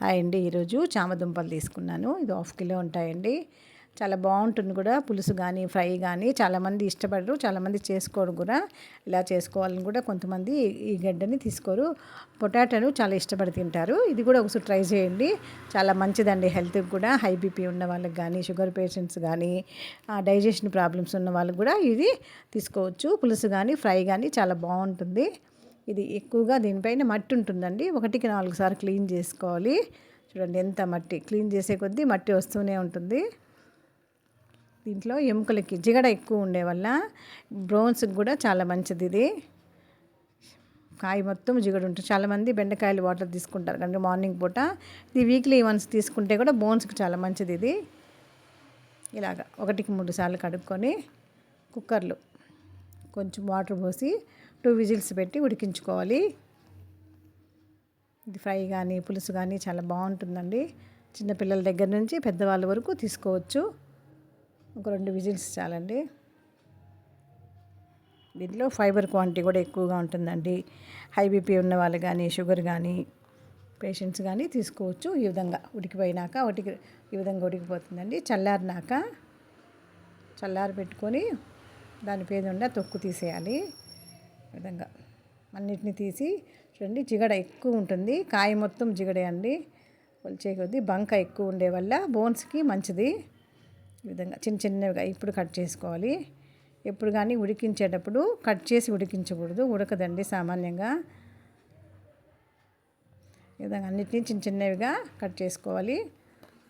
Hi అండి ఈరోజు చామదుంపలు తీసుకున్నాను. ఇది హాఫ్ కిలో ఉంటాయండి. చాలా బాగుంటుంది కూడా పులుసు కానీ ఫ్రై కానీ చాలామంది ఇష్టపడరు చాలామంది చేసుకోరు కూడా. ఇలా చేసుకోవాలని కూడా కొంతమంది ఈ గడ్డని తీసుకోరు. పొటాటోను చాలా ఇష్టపడి తింటారు. ఇది కూడా ఒకసారి ట్రై చేయండి. చాలా మంచిదండి హెల్త్కి కూడా. హై బీపీ ఉన్న వాళ్ళకి కానీ షుగర్ పేషెంట్స్ కానీ డైజెషన్ ప్రాబ్లమ్స్ ఉన్న వాళ్ళకి కూడా ఇది తీసుకోవచ్చు. పులుసు కానీ ఫ్రై కానీ చాలా బాగుంటుంది. ఇది ఎక్కువగా దీనిపైన మట్టి ఉంటుందండి. ఒకటికి నాలుగు సార్లు క్లీన్ చేసుకోవాలి. చూడండి ఎంత మట్టి. క్లీన్ చేసే కొద్దీ మట్టి వస్తూనే ఉంటుంది. దీంట్లో ఎముకలకి జిగడ ఎక్కువ ఉండే వల్ల బ్రోన్స్కి కూడా చాలా మంచిది ఇది. కాయ మొత్తం జిగడు ఉంటుంది. చాలామంది బెండకాయలు వాటర్ తీసుకుంటారు కానీ మార్నింగ్ పూట. ఇది వీక్లీ వన్స్ తీసుకుంటే కూడా బోన్స్కి చాలా మంచిది ఇది. ఇలాగ ఒకటికి మూడు సార్లు కడుక్కొని కుక్కర్లు కొంచెం వాటర్ పోసి టూ విజిల్స్ పెట్టి ఉడికించుకోవాలి. ఇది ఫ్రై కానీ పులుసు కానీ చాలా బాగుంటుందండి. చిన్నపిల్లల దగ్గర నుంచి పెద్దవాళ్ళ వరకు తీసుకోవచ్చు. ఒక రెండు విజిల్స్ చాలండి. దీంట్లో ఫైబర్ క్వాంటిటీ కూడా ఎక్కువగా ఉంటుందండి. హై బీపీ ఉన్న వాళ్ళు కానీ షుగర్ కానీ పేషెంట్స్ కానీ తీసుకోవచ్చు. ఈ విధంగా ఉడికిపోయినాక ఉడికి ఈ విధంగా ఉడికిపోతుందండి. చల్లారినాక చల్లారి పెట్టుకొని దాని పేద తొక్కు తీసేయాలి. విధంగా అన్నిటిని తీసి చూడండి జిగడ ఎక్కువ ఉంటుంది. కాయ మొత్తం జిగడే అండి. కొలిచే కొద్దీ బంక ఎక్కువ ఉండే వల్ల బోన్స్కి మంచిది. ఈ విధంగా చిన్న చిన్నవిగా ఇప్పుడు కట్ చేసుకోవాలి. ఎప్పుడు కానీ ఉడికించేటప్పుడు కట్ చేసి ఉడికించకూడదు. ఉడకదండి సామాన్యంగా. ఈ విధంగా అన్నిటినీ చిన్న చిన్నవిగా కట్ చేసుకోవాలి.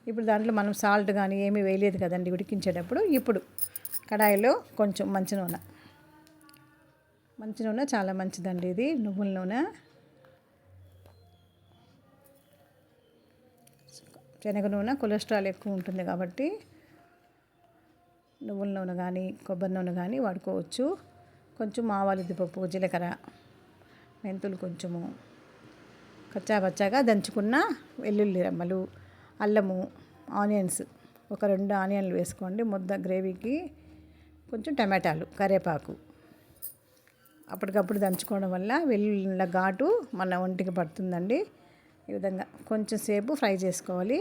ఇప్పుడు దాంట్లో మనం సాల్ట్ కానీ ఏమీ వేయలేదు కదండి ఉడికించేటప్పుడు. ఇప్పుడు కడాయిలో కొంచెం మంచి నూనె. మంచి నూనె చాలా మంచిదండి ఇది నువ్వుల నూనె. శనగ నూనె కొలెస్ట్రాల్ ఎక్కువ ఉంటుంది కాబట్టి నువ్వుల నూనె కానీ కొబ్బరి నూనె కానీ వాడుకోవచ్చు. కొంచెం ఆవాలు ఉద్దిపప్పు జీలకర్ర మెంతులు కొంచెము కచ్చా పచ్చాగా దంచుకున్న వెల్లుల్లి రెమ్మలు అల్లము ఆనియన్స్. ఒక రెండు ఆనియన్లు వేసుకోండి. ముద్ద గ్రేవీకి కొంచెం టమాటాలు కరివేపాకు అప్పటికప్పుడు దంచుకోవడం వల్ల వెల్లుల్లి ఘాటు మన ఒంటికి పడుతుందండి. ఈ విధంగా కొంచెం సేపు ఫ్రై చేసుకోవాలి.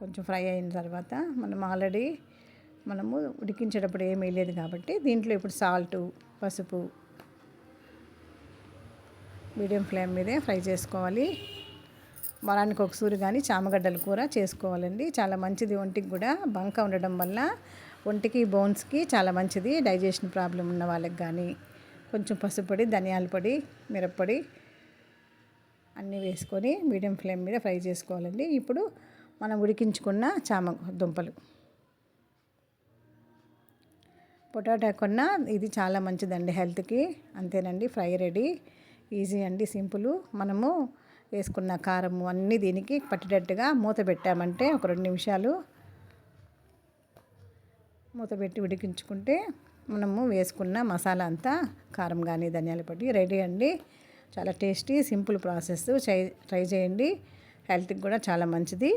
కొంచెం ఫ్రై అయిన తర్వాత మనం ఆల్రెడీ మనము ఉడికించేటప్పుడు ఏమీ వేయలేదు కాబట్టి దీంట్లో ఇప్పుడు సాల్టు పసుపు మీడియం ఫ్లేమ్ మీదే ఫ్రై చేసుకోవాలి. వారానికి ఒకసారి కానీ చామగడ్డల కూర చేసుకోవాలండి. చాలా మంచిది ఒంటికి కూడా. బంక ఉండడం వల్ల ఒంటికి బోన్స్కి చాలా మంచిది. డైజెషన్ ప్రాబ్లం ఉన్న వాళ్ళకి కానీ కొంచెం పసుపొడి పొడి ధనియాల పొడి మిరప్పొడి అన్నీ వేసుకొని మీడియం ఫ్లేమ్ మీద ఫ్రై చేసుకోవాలండి. ఇప్పుడు మనం ఉడికించుకున్న చామ దుంపలు. పొటాటో కొన్న ఇది చాలా మంచిదండి హెల్త్కి. అంతేనండి ఫ్రై రెడీ. ఈజీ అండి సింపుల్. మనము వేసుకున్న కారము అన్నీ దీనికి పట్టేటట్టుగా మూత పెట్టామంటే ఒక రెండు నిమిషాలు మూత పెట్టి ఉడికించుకుంటే మనము వేసుకున్న మసాలా అంతా కారం కానీ ధనియాల పొడి రెడీ అండి. చాలా టేస్టీ సింపుల్ ప్రాసెస్. ట్రై చేయండి. హెల్త్కి కూడా చాలా మంచిది.